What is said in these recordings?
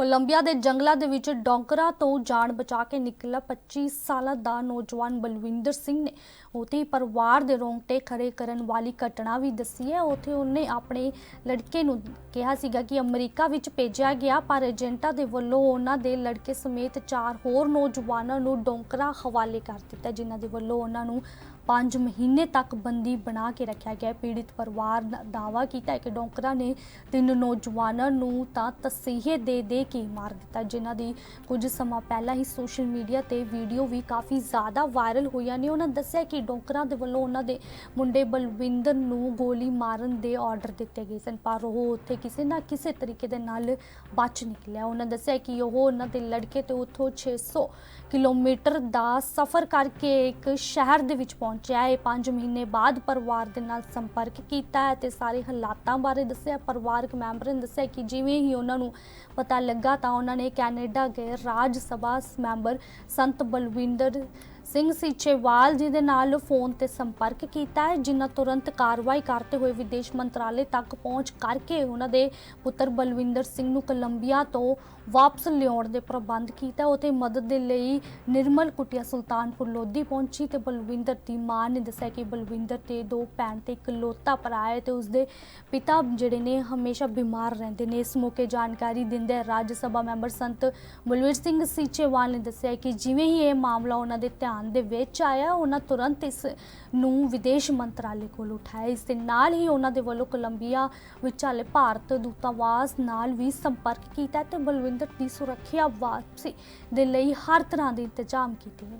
Columbia ਦੇ ਜੰਗਲਾਂ ਦੇ ਵਿੱਚ ਡੌਂਕਰਾਂ ਤੋਂ ਜਾਨ ਬਚਾ ਕੇ ਨਿਕਲਿਆ 25 ਸਾਲਾ ਦਾ ਨੌਜਵਾਨ ਬਲਵਿੰਦਰ ਸਿੰਘ ਨੇ ਉਥੇ ਪਰਿਵਾਰ ਦੇ ਰੋਂਗਟੇ ਖੜੇ ਕਰਨ ਵਾਲੀ ਘਟਨਾ ਵੀ ਦੱਸੀ ਹੈ ਉਥੇ ਉਹਨੇ ਆਪਣੇ ਲੜਕੇ ਨੂੰ ਕਿਹਾ ਸੀਗਾ ਕਿ ਅਮਰੀਕਾ ਵਿੱਚ ਭੇਜਿਆ ਗਿਆ, ਪਰ ਏਜੰਟਾਂ ਦੇ ਵੱਲੋਂ ਉਹਨਾਂ ਦੇ ਲੜਕੇ ਸਮੇਤ ਚਾਰ ਹੋਰ ਨੌਜਵਾਨਾਂ ਨੂੰ ਡੌਂਕਰਾਂ ਹਵਾਲੇ ਕਰ ਦਿੱਤਾ, ਜਿਨ੍ਹਾਂ ਦੇ ਵੱਲੋਂ ਉਹਨਾਂ ਨੂੰ 5 ਮਹੀਨੇ ਤੱਕ ਬੰਦੀ ਬਣਾ ਕੇ ਰੱਖਿਆ ਗਿਆ ਹੈ। ਪੀੜਿਤ ਪਰਿਵਾਰ ਦਾ ਦਾਅਵਾ ਕੀਤਾ ਕਿ ਡੌਂਕਰਾਂ ਨੇ ਤਿੰਨ ਨੌਜਵਾਨਾਂ ਨੂੰ ਤਾਂ ਤਸੀਹੇ ਦੇ ਦੇ ਕੇ ਮਾਰ ਦਿੱਤਾ, ਜਿਨ੍ਹਾਂ ਦੀ ਕੁਝ ਸਮਾਂ ਪਹਿਲਾਂ ਹੀ ਸੋਸ਼ਲ ਮੀਡੀਆ ਤੇ ਵੀਡੀਓ ਵੀ ਕਾਫੀ ਜ਼ਿਆਦਾ ਵਾਇਰਲ ਹੋਈਆਂ ਨੇ। ਉਹਨਾਂ ਦੱਸਿਆ ਕਿ ਡੋਕਰਾਂ ਦੇ ਵੱਲੋਂ ਉਹਨਾਂ ਦੇ ਮੁੰਡੇ ਬਲਵਿੰਦਰ ਨੂੰ ਗੋਲੀ ਮਾਰਨ ਦੇ ਆਰਡਰ ਦਿੱਤੇ ਗਏ ਸਨ, ਪਰ ਉਹ ਉੱਥੇ ਕਿਸੇ ਨਾ ਕਿਸੇ ਤਰੀਕੇ ਦੇ ਨਾਲ ਬਚ ਨਿਕਲਿਆ। ਉਹਨਾਂ ਦੱਸਿਆ ਕਿ ਉਹ ਉਹਨਾਂ ਦੇ ਲੜਕੇ ਤੇ ਉੱਥੋਂ 600 ਕਿਲੋਮੀਟਰ ਦਾ ਸਫ਼ਰ ਕਰਕੇ ਇੱਕ ਸ਼ਹਿਰ ਦੇ ਵਿੱਚ ਪਹੁੰਚਿਆ। ਹੈ 5 ਮਹੀਨੇ ਬਾਅਦ ਪਰਿਵਾਰ ਦੇ ਨਾਲ ਸੰਪਰਕ ਕੀਤਾ ਹੈ ਤੇ ਸਾਰੇ ਹਾਲਾਤਾਂ ਬਾਰੇ ਦੱਸਿਆ। ਪਰਿਵਾਰਕ ਮੈਂਬਰ ਨੇ ਦੱਸਿਆ ਕਿ ਜਿਵੇਂ ਹੀ ਉਹਨਾਂ ਨੂੰ ਪਤਾ ਲੱਗ ਤਾਂ ਉਹਨਾਂ ਨੇ ਕੈਨੇਡਾ ਗਏ ਰਾਜ ਸਭਾ ਮੈਂਬਰ ਸੰਤ ਬਲਵਿੰਦਰ ਸਿੰਘ ਸੀਚੇਵਾਲ ਜੀ ਦੇ ਨਾਲ ਫੋਨ ਤੇ ਸੰਪਰਕ ਕੀਤਾ ਹੈ, ਜਿਨ੍ਹਾਂ ਤੁਰੰਤ ਕਾਰਵਾਈ ਕਰਦੇ ਹੋਏ ਵਿਦੇਸ਼ ਮੰਤਰਾਲੇ ਤੱਕ ਪਹੁੰਚ ਕਰਕੇ ਉਹਨਾਂ ਦੇ ਪੁੱਤਰ ਬਲਵਿੰਦਰ ਸਿੰਘ ਨੂੰ ਕੋਲੰਬੀਆ ਤੋਂ ਵਾਪਸ ਲਿਆਉਣ ਦੇ ਪ੍ਰਬੰਧ ਕੀਤਾ। ਉਤੇ ਮਦਦ ਦੇ ਲਈ ਨਿਰਮਲ ਕੁਟਿਆ ਸੁਲਤਾਨਪੁਰ ਲੋਧੀ ਪਹੁੰਚੀ ਤੇ ਬਲਵਿੰਦਰ ਦੀ ਮਾਂ ਨੇ ਦੱਸਿਆ ਕਿ ਬਲਵਿੰਦਰ ਤੇ ਦੋ ਭੈਣ ਤੇ ਇਕਲੌਤਾ ਭਰਾ ਹੈ ਤੇ ਉਸਦੇ ਪਿਤਾ ਜਿਹੜੇ ਨੇ ਹਮੇਸ਼ਾ ਬਿਮਾਰ ਰਹਿੰਦੇ ਨੇ। ਇਸ ਮੌਕੇ ਜਾਣਕਾਰੀ ਦਿੰਦੇ ਰਾਜ ਸਭਾ ਮੈਂਬਰ ਸੰਤ ਬਲਵੀਰ ਸਿੰਘ ਸੀਚੇਵਾਲ ਨੇ ਦੱਸਿਆ ਕਿ ਜਿਵੇਂ ਹੀ ਇਹ ਮਾਮਲਾ ਉਹਨਾਂ ਦੇ ਧਿਆਨ ਦੇ ਵਿੱਚ ਆਇਆ। ਉਹਨਾਂ ਤੁਰੰਤ ਇਸ ਨੂੰ ਵਿਦੇਸ਼ ਮੰਤਰਾਲੇ ਕੋਲ ਉਠਾਇਆ। ਇਸ ਦੇ ਨਾਲ ਹੀ ਉਹਨਾਂ ਦੇ ਵੱਲੋਂ ਕੋਲੰਬੀਆ ਵਿਚਾਲੇ ਭਾਰਤ ਦੂਤਾਵਾਸ ਨਾਲ ਵੀ ਸੰਪਰਕ ਕੀਤਾ ਤੇ ਬਲਵਿੰਦਰ ਦੀ ਸੁਰੱਖਿਆ ਵਾਪਸੀ ਦੇ ਲਈ ਹਰ ਤਰ੍ਹਾਂ ਦੇ ਇੰਤਜ਼ਾਮ ਕੀਤੇ ਨੇ।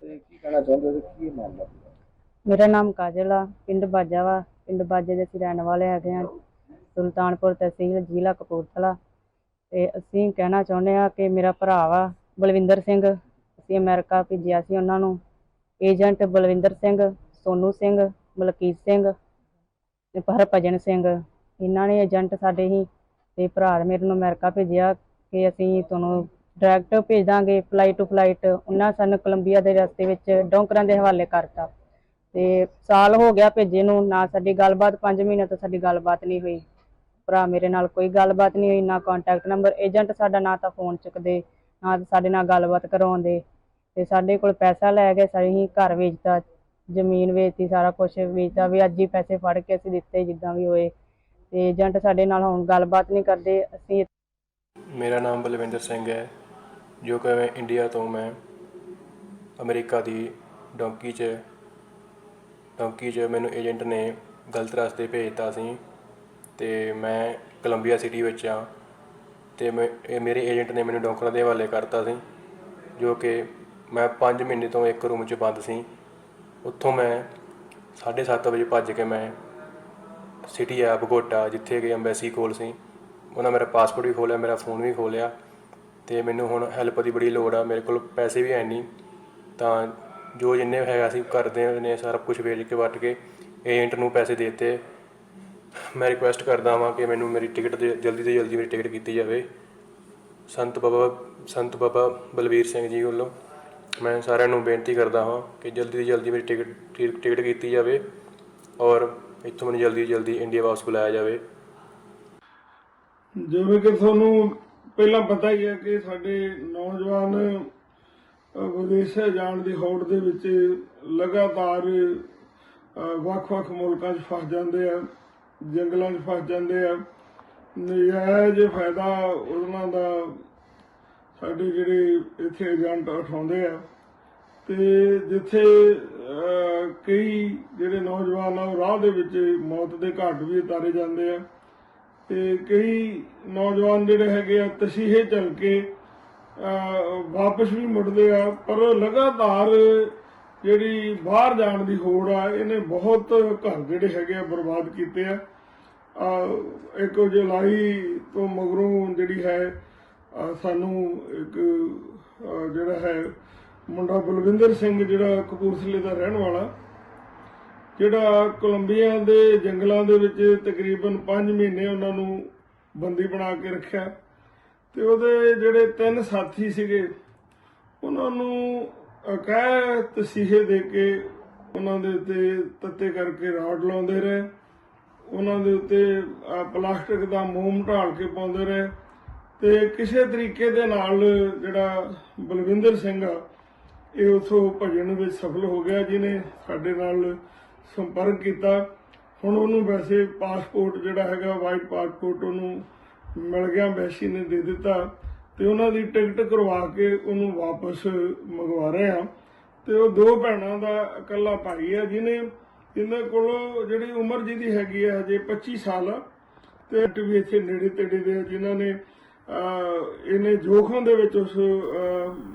ਤੇ ਕੀ ਕਹਿਣਾ ਚਾਹੁੰਦੇ ਹੋ? ਤੇ ਕੀ ਮਾਮਲਾ? ਪੂਰਾ? ਮੇਰਾ ਨਾਮ ਕਾਜਲ ਆ। ਪਿੰਡ ਬਾਜਾ ਵਾ। ਪਿੰਡ ਬਾਜੇ ਦੇ ਅਸੀਂ ਰਹਿਣ ਵਾਲੇ ਹੈਗੇ ਆ। ਸੁਲਤਾਨਪੁਰ ਤਹਿਸੀਲ ਜ਼ਿਲ੍ਹਾ ਕਪੂਰਥਲਾ। ਤੇ ਅਸੀਂ ਕਹਿਣਾ ਚਾਹੁੰਦੇ ਆ ਕਿ ਮੇਰਾ ਭਰਾ ਵਾ ਬਲਵਿੰਦਰ ਸਿੰਘ, ਅਸੀਂ ਅਮਰੀਕਾ ਭੇਜਿਆ ਸੀ ਉਹਨਾਂ ਨੂੰ। ਏਜੰਟ ਬਲਵਿੰਦਰ ਸਿੰਘ, ਸੋਨੂ ਸਿੰਘ, ਮਲਕੀਤ ਸਿੰਘ ਤੇ ਹਰਭਜਨ ਸਿੰਘ। ਇਹਨਾਂ ਨੇ ਏਜੰਟ ਸਾਡੇ ਹੀ ਤੇ ਭਰਾ ਮੇਰੇ ਨੂੰ ਅਮਰੀਕਾ ਭੇਜਿਆ ਕਿ ਅਸੀਂ ਤੁਹਾਨੂੰ ਡਾਇਰੈਕਟ ਭੇਜ ਦਾਂਗੇ ਫਲਾਈਟ ਟੂ ਫਲਾਈਟ ਉਹਨਾਂ ਸਾਨੂੰ ਕੋਲੰਬੀਆ ਦੇ ਰਸਤੇ ਵਿੱਚ ਡੋਂਕਰਾਂ ਦੇ ਹਵਾਲੇ ਕਰਤਾ। ਤੇ ਸਾਲ ਹੋ ਗਿਆ ਭੇਜੇ ਨੂੰ, ਨਾ ਸਾਡੀ ਗੱਲਬਾਤ 5 ਮਹੀਨੇ ਤੋਂ ਸਾਡੀ ਗੱਲਬਾਤ ਨਹੀਂ ਹੋਈ। ਭਰਾ ਮੇਰੇ ਨਾਲ ਕੋਈ ਗੱਲਬਾਤ ਨਹੀਂ ਹੋਈ, ਨਾ ਕੰਟੈਕਟ ਨੰਬਰ ਏਜੰਟ ਸਾਡਾ ਨਾ ਤਾਂ ਫੋਨ ਚੁੱਕਦੇ, ਨਾ ਤਾਂ ਸਾਡੇ ਨਾਲ ਗੱਲਬਾਤ ਕਰਾਉਂਦੇ। ਤੇ ਸਾਡੇ ਕੋਲ ਪੈਸਾ ਲੈ ਗਏ ਸਾਰੀ ਘਰ ਵੇਚਤਾ, ਜ਼ਮੀਨ ਵੇਚਤੀ, ਸਾਰਾ ਕੁਝ ਵੇਚਤਾ, ਵੀ ਅੱਜ ਹੀ ਪੈਸੇ ਫੜ ਕੇ ਅਸੀਂ ਦਿੱਤੇ ਜਿੱਦਾਂ ਵੀ ਹੋਏ। ਤੇ ਏਜੰਟ ਸਾਡੇ ਨਾਲ ਹੁਣ ਗੱਲਬਾਤ ਨਹੀਂ ਕਰਦੇ, ਅਸੀਂ ਮੇਰਾ ਨਾਮ ਬਲਵਿੰਦਰ ਸਿੰਘ ਹੈ, ਜੋ ਕਿ ਮੈਂ ਇੰਡੀਆ ਤੋਂ ਮੈਂ, ਅਮਰੀਕਾ ਦੀ ਡੌਂਕੀ 'ਚ ਡੌਂਕੀ 'ਚ ਮੈਨੂੰ ਏਜੰਟ ਨੇ ਗਲਤ ਰਸਤੇ ਭੇਜਤਾ ਸੀ। ਅਤੇ ਮੈਂ ਕੋਲੰਬੀਆ ਸਿਟੀ ਵਿੱਚ ਹਾਂ ਅਤੇ ਮੈਂ, ਇਹ ਮੇਰੇ ਏਜੰਟ ਨੇ ਮੈਨੂੰ ਡੌਂਕਰਾਂ ਦੇ ਹਵਾਲੇ ਕਰਤਾ ਸੀ, ਜੋ ਕਿ ਮੈਂ ਪੰਜ ਮਹੀਨੇ ਤੋਂ ਇੱਕ ਰੂਮ 'ਚ ਬੰਦ ਸੀ। ਉੱਥੋਂ ਮੈਂ 7:30 ਵਜੇ ਭੱਜ ਕੇ ਮੈਂ ਸਿਟੀ ਆ ਬਗੋਟਾ ਜਿੱਥੇ ਕਿ ਐਮਬੈਸੀ ਕੋਲ ਸੀ, ਉਹਨਾਂ ਮੇਰਾ ਪਾਸਪੋਰਟ ਵੀ ਖੋਲਿਆ, ਮੇਰਾ ਫੋਨ ਵੀ ਖੋਲਿਆ ਤੇ ਮੈਨੂੰ ਹੁਣ ਹੈਲਪ ਦੀ ਬੜੀ ਲੋੜ ਆ, ਮੇਰੇ ਕੋਲ ਪੈਸੇ ਵੀ ਹੈ ਨਹੀਂ। ਤਾਂ ਜੋ ਜਿੰਨੇ ਹੈਗਾ ਸੀ ਕਰਦੇ ਨੇ ਸਾਰਾ ਕੁਝ ਵੇਚ ਕੇ ਵੱਟ ਕੇ ਏਜੰਟ ਨੂੰ ਪੈਸੇ ਦੇ ਦਿੱਤੇ। ਮੈਂ ਰਿਕੁਐਸਟ ਕਰਦਾ ਹਾਂ ਕਿ ਮੈਨੂੰ ਮੇਰੀ ਟਿਕਟ ਦੇ ਜਲਦੀ ਤੋਂ ਜਲਦੀ ਮੇਰੀ ਟਿਕਟ ਕੀਤੀ ਜਾਵੇ। ਸੰਤ ਬਾਬਾ ਸੰਤ ਬਾਬਾ ਬਲਵੀਰ ਸਿੰਘ ਜੀ ਵੱਲੋਂ ਮੈਂ ਸਾਰਿਆਂ ਨੂੰ ਬੇਨਤੀ ਕਰਦਾ ਹਾਂ ਕਿ ਜਲਦੀ ਤੋਂ ਜਲਦੀ ਮੇਰੀ ਟਿਕਟ ਟਿ- ਟਿਕਟ ਕੀਤੀ ਜਾਵੇ ਔਰ ਇੱਥੋਂ ਮੈਨੂੰ ਜਲਦੀ ਤੋਂ ਜਲਦੀ ਇੰਡੀਆ ਵਾਪਸ ਬੁਲਾਇਆ ਜਾਵੇ। ਜਿਵੇਂ ਕਿ ਤੁਹਾਨੂੰ ਪਹਿਲਾਂ ਪਤਾ ਹੀ ਹੈ ਕਿ ਸਾਡੇ ਨੌਜਵਾਨ ਅ, ਵਿਦੇਸ਼ ਜਾਣ ਦੀ ਹੋੜ ਦੇ ਵਿੱਚ ਲਗਾਤਾਰ ਵੱਖ-ਵੱਖ ਮੁਲਕਾਂ 'ਚ ਫਸ ਜਾਂਦੇ ਆ। ਜੰਗਲਾਂ 'ਚ ਫਸ ਜਾਂਦੇ ਆ। ਨਜਾਇਜ਼ ਫਾਇਦਾ ਉਹਨਾਂ ਦਾ ਸਾਡੇ ਜਿਹੜੇ ਇੱਥੇ ਏਜੰਟ ਉਠਾਉਂਦੇ ਆ। ਤੇ ਜਿੱਥੇ ਕਈ ਜਿਹੜੇ ਨੌਜਵਾਨ ਆ ਉਹ ਰਾਹ ਦੇ ਵਿੱਚ ਮੌਤ ਦੇ ਘਾਟ ਵੀ ਉਤਾਰੇ ਜਾਂਦੇ ਆ। ਤੇ ਕਈ ਨੌਜਵਾਨ ਜਿਹੜੇ ਹੈਗੇ ਆ ਤਸੀਹੇ ਚੱਲ ਕੇ ਅਹ, ਵਾਪਸ ਵੀ ਮੁੜਦੇ ਆ। ਪਰ ਲਗਾਤਾਰ ਜਿਹੜੀ ਬਾਹਰ ਜਾਣ ਦੀ ਹੋੜ ਆ ਇਹਨੇ ਬਹੁਤ ਘਰ ਜਿਹੜੇ ਹੈਗੇ ਆ ਬਰਬਾਦ ਕੀਤੇ ਆ। ਇੱਕ ਜੁਲਾਈ ਤੋਂ ਮਗਰੋਂ ਜਿਹੜੀ ਹੈ ਸਾਨੂੰ ਇੱਕ ਜਿਹੜਾ ਹੈ, ਮੁੰਡਾ ਬਲਵਿੰਦਰ ਸਿੰਘ ਜਿਹੜਾ ਕਪੂਰਥਲੇ ਦਾ ਰਹਿਣ ਵਾਲਾ, ਜਿਹੜਾ ਕੋਲੰਬੀਆ ਦੇ ਜੰਗਲਾਂ ਦੇ ਵਿੱਚ ਤਕਰੀਬਨ 5 ਮਹੀਨੇ ਉਹਨਾਂ ਨੂੰ ਬੰਦੀ ਬਣਾ ਕੇ ਰੱਖਿਆ ਤੇ ਉਹਦੇ ਜਿਹੜੇ ਤਿੰਨ ਸਾਥੀ ਸੀਗੇ, ਉਹਨਾਂ ਨੂੰ ਅਕੈ ਤਸੀਹੇ ਦੇ ਕੇ ਉਹਨਾਂ ਦੇ ਉੱਤੇ ਤੱਤੇ ਕਰਕੇ ਰਾਡ ਲਾਉਂਦੇ ਰਹੇ। ਉਹਨਾਂ ਦੇ ਉੱਤੇ ਪਲਾਸਟਿਕ ਦਾ ਮੋਮ ਢਾਲ ਕੇ ਪਾਉਂਦੇ ਰਹੇ। ਤੇ ਕਿਸੇ ਤਰੀਕੇ ਦੇ ਨਾਲ ਜਿਹੜਾ ਬਲਵਿੰਦਰ ਸਿੰਘ ਆ, ਇਹ ਉਥੋਂ ਭਜਣ ਵਿੱਚ ਸਫਲ ਹੋ ਗਿਆ, ਜਿਹਨੇ ਸਾਡੇ ਨਾਲ ਸੰਪਰਕ ਕੀਤਾ। ਹੁਣ ਉਹਨੂੰ ਵੈਸੇ ਪਾਸਪੋਰਟ ਜਿਹੜਾ ਹੈਗਾ, ਵਾਈਟ ਪਾਸਪੋਰਟ ਉਹਨੂੰ ਮਿਲ ਗਿਆ ਵੈਸ਼ੀ ਨੇ ਦੇ ਦਿੱਤਾ। ਤੇ ਉਹਨਾਂ ਦੀ ਟਿਕਟ ਕਰਵਾ ਕੇ ਉਹਨੂੰ ਵਾਪਸ ਮੰਗਵਾ ਰਹੇ ਆ। ਤੇ ਉਹ ਦੋ ਭੈਣਾਂ ਦਾ ਇਕੱਲਾ ਭਾਈ ਆ, ਜਿਹਨੇ ਇਹਨਾਂ ਕੋਲ ਜਿਹੜੀ ਉਮਰ ਜਿਹਦੀ ਹੈਗੀ ਆ ਹਜੇ 25 ਸਾਲ ਆ ਤੇ ਵੀ ਇੱਥੇ ਨੇੜੇ ਤੇੜੇ ਦੇ ਆ ਜਿਨ੍ਹਾਂ ਨੇ ਅਹ, ਇਹਨੇ ਜੋਖਾਂ ਦੇ ਵਿੱਚ ਉਸ